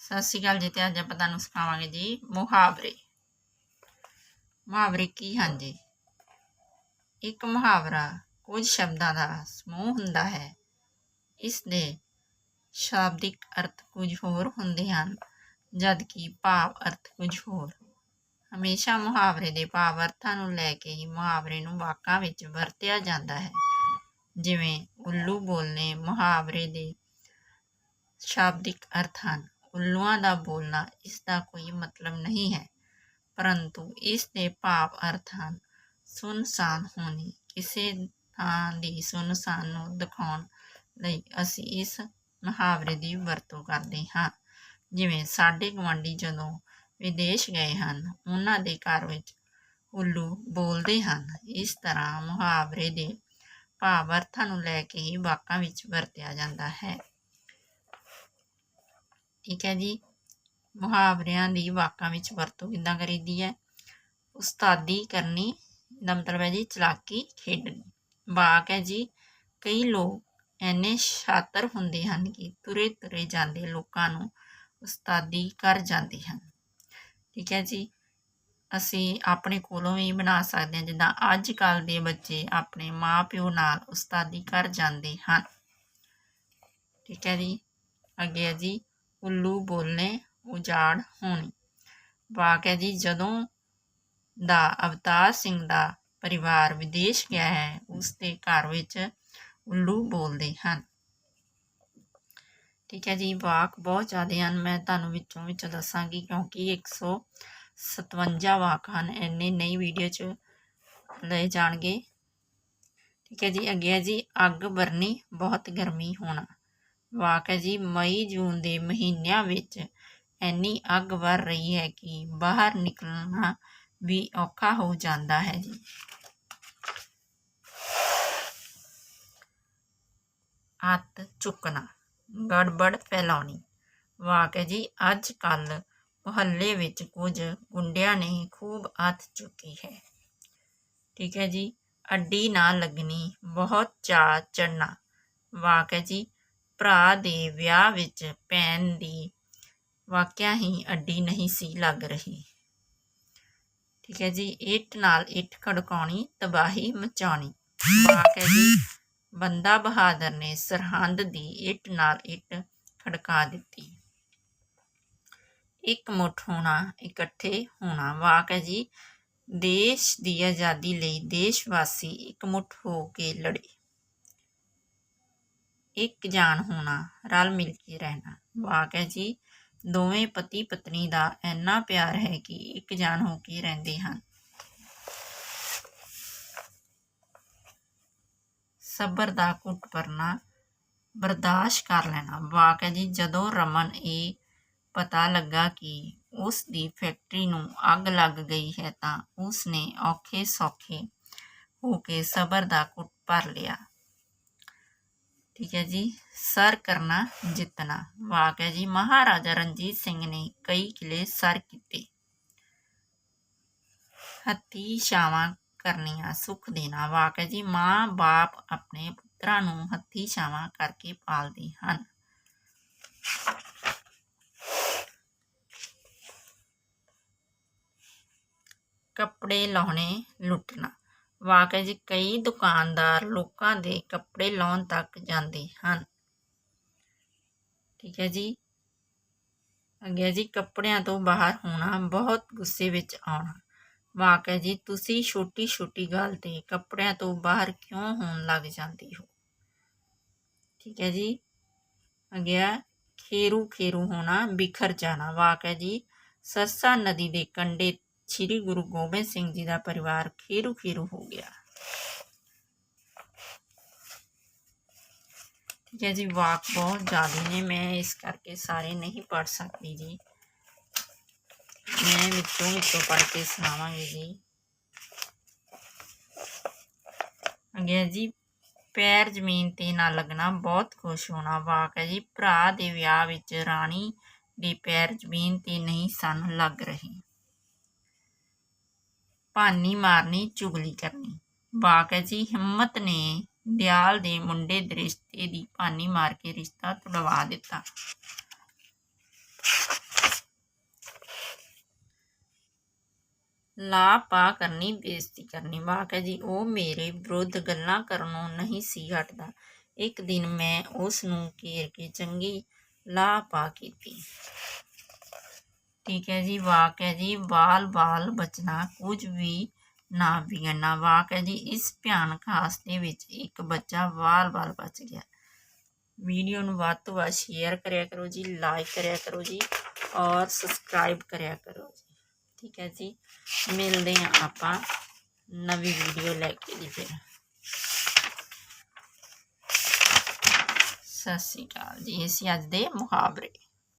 ਸਤਿ ਸ਼੍ਰੀ ਅਕਾਲ ਜੀ ਤੇ ਅੱਜ ਆਪਾਂ ਤੁਹਾਨੂੰ ਸਿਖਾਵਾਂਗੇ ਜੀ ਮੁਹਾਵਰੇ। ਮੁਹਾਵਰੇ ਕੀ ਹਨ ਜੀ? ਇੱਕ ਮੁਹਾਵਰਾ ਕੁਝ ਸ਼ਬਦਾਂ ਦਾ ਸਮੂਹ ਹੁੰਦਾ ਹੈ। ਇਸ ਦੇ ਸ਼ਾਬਦਿਕ ਅਰਥ ਕੁਝ ਹੋਰ ਹੁੰਦੇ ਹਨ ਜਦ ਕਿ ਭਾਵ ਅਰਥ ਕੁਝ ਹੋਰ। ਹਮੇਸ਼ਾ ਮੁਹਾਵਰੇ ਦੇ ਭਾਵ ਅਰਥਾਂ ਨੂੰ ਲੈ ਕੇ ਹੀ ਮੁਹਾਵਰੇ ਨੂੰ ਵਾਕਾਂ ਵਿੱਚ ਵਰਤਿਆ ਜਾਂਦਾ ਹੈ। ਜਿਵੇਂ ਉੱਲੂ ਬੋਲਨੇ ਮੁਹਾਵਰੇ ਦੇ ਸ਼ਾਬਦਿਕ ਅਰਥ ਹਨ। ਉੱਲੂਆਂ ਦਾ ਬੋਲਣਾ ਇਸ ਦਾ ਕੋਈ ਮਤਲਬ ਨਹੀਂ ਹੈ। ਪਰੰਤੂ ਇਸ ਦੇ ਭਾਵ ਅਰਥ ਹਨ, ਸੁਨਸਾਨ ਹੋਣੀ। ਕਿਸੇ ਥਾਂ ਦੀ ਸੁਨਸਾਨ ਨੂੰ ਦਿਖਾਉਣ ਲਈ ਅਸੀਂ ਇਸ ਮੁਹਾਵਰੇ ਦੀ ਵਰਤੋਂ ਕਰਦੇ ਹਾਂ। ਜਿਵੇਂ ਸਾਡੇ ਗੁਆਂਢੀ ਜਦੋਂ ਵਿਦੇਸ਼ ਗਏ ਹਨ, ਉਹਨਾਂ ਦੇ ਘਰ ਵਿੱਚ ਉੱਲੂ ਬੋਲਦੇ ਹਨ। ਇਸ ਤਰ੍ਹਾਂ ਮੁਹਾਵਰੇ ਦੇ ਭਾਵ ਅਰਥਾਂ ਨੂੰ ਲੈ ਕੇ ਹੀ ਵਾਕਾਂ ਵਿੱਚ ਵਰਤਿਆ ਜਾਂਦਾ ਹੈ। ਠੀਕ ਹੈ ਜੀ। ਮੁਹਾਵਰਿਆਂ ਦੀ ਵਾਕਾਂ ਵਿੱਚ ਵਰਤੋਂ ਕਿੱਦਾਂ ਕਰੀਦੀ ਹੈ? ਉਸਤਾਦੀ ਕਰਨੀ ਦਾ ਮਤਲਬ ਹੈ ਜੀ ਚਲਾਕੀ ਖੇਡਣੀ। ਵਾਕ ਹੈ ਜੀ, ਕਈ ਲੋਕ ਐਨੇ ਸ਼ਾਤਰ ਹੁੰਦੇ ਹਨ ਕਿ ਤੁਰੇ ਤੁਰੇ ਜਾਂਦੇ ਲੋਕਾਂ ਨੂੰ ਉਸਤਾਦੀ ਕਰ ਜਾਂਦੇ ਹਨ। ਠੀਕ ਹੈ ਜੀ, ਅਸੀਂ ਆਪਣੇ ਕੋਲੋਂ ਵੀ ਬਣਾ ਸਕਦੇ ਹਾਂ, ਜਿੱਦਾਂ ਅੱਜ ਕੱਲ ਦੇ ਬੱਚੇ ਆਪਣੇ ਮਾਪਿਓ ਨਾਲ ਉਸਤਾਦੀ ਕਰ ਜਾਂਦੇ ਹਨ। ਠੀਕ ਹੈ ਜੀ, ਅੱਗੇ ਹੈ ਜੀ ਉੱਲੂ ਬੋਲਨੇ ਉਜਾੜ ਹੋਣੀ। ਵਾਕ ਹੈ ਜੀ, ਜਦੋਂ ਦਾ ਅਵਤਾਰ ਸਿੰਘ ਦਾ ਪਰਿਵਾਰ ਵਿਦੇਸ਼ ਗਿਆ ਹੈ, ਉਸ ਦੇ ਘਰ ਵਿੱਚ ਉੱਲੂ ਬੋਲਦੇ ਹਨ। ਠੀਕ ਹੈ ਜੀ, ਵਾਕ ਬਹੁਤ ਜ਼ਿਆਦਾ ਹਨ। ਮੈਂ ਤੁਹਾਨੂੰ ਵਿੱਚੋਂ ਵਿੱਚ ਦੱਸਾਂਗੀ, ਕਿਉਂਕਿ 157 ਵਾਕ ਹਨ। ਇੰਨੇ ਨਈ ਵੀਡੀਓ 'ਚ ਲਏ ਜਾਣਗੇ। ਠੀਕ ਹੈ ਜੀ, ਅੱਗੇ ਹੈ ਜੀ, ਅੱਗ ਬਰਨੀ ਬਹੁਤ ਗਰਮੀ ਹੋਣਾ। ਵਾਕਿਆ ਜੀ, ਮਈ ਜੂਨ ਦੇ ਮਹੀਨਿਆਂ ਵਿੱਚ ਇੰਨੀ ਅੱਗ ਵਰ ਰਹੀ ਹੈ ਕਿ ਬਾਹਰ ਨਿਕਲਣਾ ਵੀ ਔਖਾ ਹੋ ਜਾਂਦਾ ਹੈ ਜੀ। ਹੱਥ ਚੁੱਕਣਾ, ਗੜਬੜ ਫੈਲਾਉਣੀ, ਵਾਕ ਜੀ, ਅੱਜ ਕੱਲ ਮੁਹੱਲੇ ਵਿੱਚ ਕੁਝ ਗੁੰਡਿਆਂ ਨੇ ਖੂਬ ਹੱਥ ਚੁੱਕੀ ਹੈ। ਠੀਕ ਹੈ ਜੀ, ਅੱਡੀ ਨਾ ਲੱਗਣੀ, ਬਹੁਤ ਚਾਅ ਚੜਨਾ ਵਾਕ ਜੀ ਭਰਾ ਦੇ ਵਿਆਹ ਵਿੱਚ ਭੈਣ ਦੀ ਵਾਕਿਆ ਹੀ ਅੱਡੀ ਨਹੀਂ ਸੀ ਲੱਗ ਰਹੀ। ਠੀਕ ਹੈ ਜੀ, ਇੱਟ ਨਾਲ ਇੱਟ ਖੜਕਾਉਣੀ, ਤਬਾਹੀ ਮਚਾਉਣੀ। ਵਾਕ ਹੈ ਜੀ, ਬੰਦਾ ਬਹਾਦਰ ਨੇ ਸਰਹੰਦ ਦੀ ਇੱਟ ਨਾਲ ਇੱਟ ਖੜਕਾ ਦਿੱਤੀ। ਇੱਕ ਮੁੱਠ ਹੋਣਾ, ਇਕੱਠੇ ਹੋਣਾ। ਵਾਕ ਹੈ ਜੀ, ਦੇਸ਼ ਦੀ ਆਜ਼ਾਦੀ ਲਈ ਦੇਸ਼ ਵਾਸੀ ਇੱਕ ਮੁੱਠ ਹੋ ਕੇ ਲੜੇ। ਇੱਕ ਜਾਨ ਹੋਣਾ, ਰਲ ਮਿਲ ਕੇ ਰਹਿਣਾ। ਵਾਕ ਹੈ ਜੀ, ਦੋਵੇਂ ਪਤੀ ਪਤਨੀ ਦਾ ਇੰਨਾ ਪਿਆਰ ਹੈ ਕਿ ਇੱਕ ਜਾਨ ਹੋ ਕੇ ਰਹਿੰਦੇ ਹਨ। ਸਬਰ ਦਾ ਘੁੱਟ ਭਰਨਾ, ਬਰਦਾਸ਼ਤ ਕਰ ਲੈਣਾ। ਵਾਕ ਹੈ ਜੀ, ਜਦੋਂ ਰਮਨ ਇਹ ਪਤਾ ਲੱਗਾ ਕਿ ਉਸ ਦੀ ਫੈਕਟਰੀ ਨੂੰ ਅੱਗ ਲੱਗ ਗਈ ਹੈ ਤਾਂ ਉਸ ਨੇ ਔਖੇ ਸੌਖੇ ਹੋ ਕੇ ਸਬਰ ਦਾ ਘੁੱਟ ਭਰ ਲਿਆ। ਠੀਕ ਹੈ ਜੀ ਸਰ ਕਰਨਾ ਜਿੱਤਣਾ ਵਾਕ ਹੈ ਜੀ ਮਹਾਰਾਜਾ ਰਣਜੀਤ ਸਿੰਘ ਨੇ ਕਈ ਕਿਲੇ ਸਰ ਕੀਤੇ ਹੱਥੀ ਛਾਵਾਂ ਕਰਨੀਆਂ ਸੁੱਖ ਦੇਣਾ ਵਾਕ ਹੈ ਜੀ ਮਾਂ ਬਾਪ ਆਪਣੇ ਪੁੱਤਰਾਂ ਨੂੰ ਹੱਥੀ ਛਾਵਾਂ ਕਰਕੇ ਪਾਲਦੇ ਹਨ ਕੱਪੜੇ ਲਾਉਣੇ ਲੁੱਟਣਾ ਵਾਕ ਜੀ ਕਈ ਦੁਕਾਨਦਾਰ ਲੋਕਾਂ ਦੇ ਕੱਪੜੇ ਲਾਉਣ ਤੱਕ ਜਾਂਦੇ ਹਨ। ਠੀਕ ਹੈ ਜੀ। ਅੱਗੇ ਜੀ ਕੱਪੜਿਆਂ ਤੋਂ ਬਾਹਰ ਹੋਣਾ ਬਹੁਤ ਗੁੱਸੇ ਵਿੱਚ ਆਉਣਾ। ਵਾਕਿਆ ਜੀ ਤੁਸੀਂ ਛੋਟੀ ਛੋਟੀ ਗੱਲ ਤੇ ਕੱਪੜਿਆਂ ਤੋਂ ਬਾਹਰ ਕਿਉਂ ਹੋਣ ਲੱਗ ਜਾਂਦੀ ਹੋ? ਠੀਕ ਹੈ ਜੀ। ਅੱਗੇ ਖੇਰੂ ਖੇਰੂ ਹੋਣਾ, ਬਿਖਰ ਜਾਣਾ। ਵਾਕ ਹੈ ਜੀ, ਸਰਸਾ ਨਦੀ ਦੇ ਕੰਢੇ ਸ੍ਰੀ ਗੁਰੂ ਗੋਬਿੰਦ ਸਿੰਘ ਜੀ ਦਾ ਪਰਿਵਾਰ ਖੇਰੂ ਖੇਰੂ ਹੋ ਗਿਆ। ਠੀਕ ਹੈ ਜੀ, ਵਾਕ ਬਹੁਤ ਜ਼ਿਆਦਾ ਨੇ, ਮੈਂ ਇਸ ਕਰਕੇ ਸਾਰੇ ਨਹੀਂ ਪੜ ਸਕਦੀ ਜੀ। ਮੈਂ ਵਿੱਚੋਂ ਵਿੱਚੋਂ ਪੜ ਕੇ ਸੁਣਾਵਾਂਗੀ ਜੀ। ਅੱਗੇ ਜੀ, ਪੈਰ ਜ਼ਮੀਨ ਤੇ ਨਾ ਲੱਗਣਾ, ਬਹੁਤ ਖੁਸ਼ ਹੋਣਾ, ਵਾਕ ਹੈ ਜੀ, ਭਰਾ ਦੇ ਵਿਆਹ ਵਿੱਚ ਰਾਣੀ ਦੇ ਪੈਰ ਜ਼ਮੀਨ ਤੇ ਨਹੀਂ ਸਨ ਲੱਗ ਰਹੇ। ਭਾਨੀ ਮਾਰਨੀ, ਚੁਗਲੀ ਕਰਨੀ। ਬਾਕਜੀ ਹਿੰਮਤ ਨੇ ਦਿਆਲ ਦੇ ਮੁੰਡੇ ਦੇ ਰਿਸ਼ਤੇ ਦੀ ਭਾਨੀ ਮਾਰ ਕੇ ਰਿਸ਼ਤਾ ਤੁੜਵਾ ਦਿੱਤਾ। ਲਾ ਪਾ ਕਰਨੀ, ਬੇਇੱਜ਼ਤੀ ਕਰਨੀ। ਬਾਕਜੀ ਉਹ ਮੇਰੇ ਵਿਰੁੱਧ ਗੱਲਾਂ ਕਰਨੋਂ ਨਹੀਂ ਸੀ ਹਟਦਾ। ਇੱਕ ਦਿਨ ਮੈਂ ਉਸ ਨੂੰ ਘੇਰ ਕੇ ਚੰਗੀ ਲਾ ਪਾ ਕੀਤੀ। ਠੀਕ ਹੈ ਜੀ, ਵਾਕ ਹੈ ਜੀ ਬਾਲ ਬਾਲ ਬਚਣਾ, ਕੁਝ ਵੀ ਨਾ ਵਿਗੜਨਾ ਵਾਕ ਹੈ ਜੀ, ਇਸ ਭਿਆਨਕ ਹਾਦਸੇ ਵਿੱਚ ਇੱਕ ਬੱਚਾ ਬਾਲ ਬਾਲ ਬਚ ਗਿਆ। ਵੀਡੀਓ ਨੂੰ ਵੱਧ ਤੋਂ ਵੱਧ ਸ਼ੇਅਰ ਕਰਿਆ ਕਰੋ ਜੀ, ਲਾਈਕ ਕਰਿਆ ਕਰੋ ਜੀ ਔਰ ਸਬਸਕ੍ਰਾਈਬ ਕਰਿਆ ਕਰੋ ਜੀ। ਠੀਕ ਹੈ ਜੀ, ਮਿਲਦੇ ਹਾਂ ਆਪਾਂ ਨਵੀਂ ਵੀਡੀਓ ਲੈ ਕੇ ਜੀ ਫਿਰ। ਸਤਿ ਸ਼੍ਰੀ ਅਕਾਲ ਜੀ, ਅਸੀਂ ਅੱਜ ਦੇ ਮੁਹਾਵਰੇ।